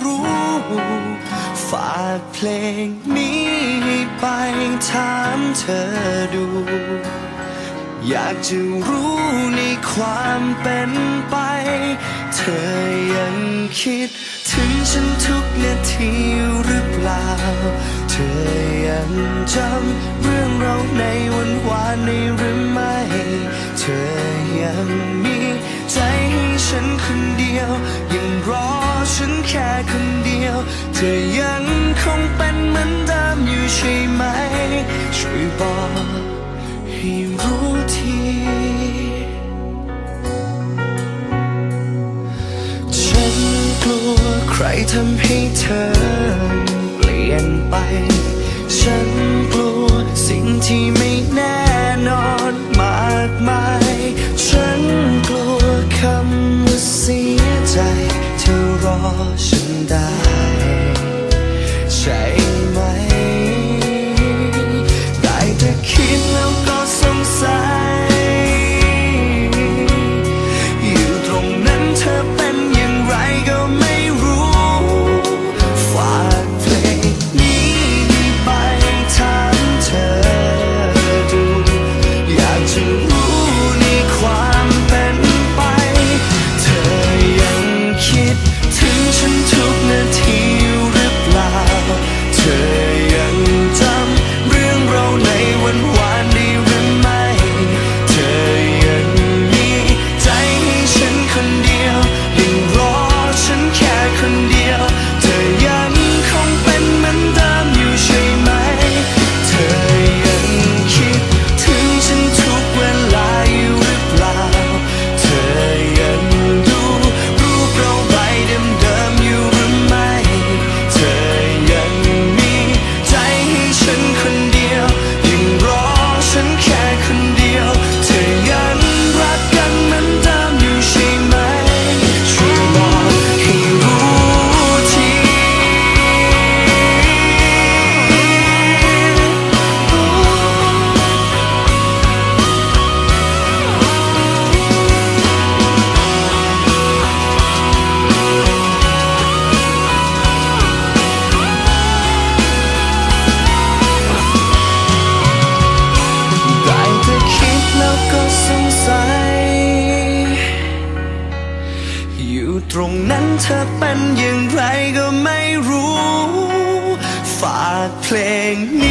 ้ากเพลงนี้ไปถามเธอดู อยากจะรู้ในความเป็นไป เธอยังคิดถึงฉันทุกนาทีหรือเปล่า เธอยังจำเรื่องเราในวันวานนี้หรือไม่ เธอยังมีใจให้ฉันคนเดียวยังรอ ฉันแค่คนเดียวเธอยังคงเป็นเหมือนเดิมอยู่ใช่ไหม ช่วยบอกให้รู้ทีฉันกลัวใครทำให้เธอ ธอเป็นอย่างไรก็ไม่รู้ ฝากเพลงนี้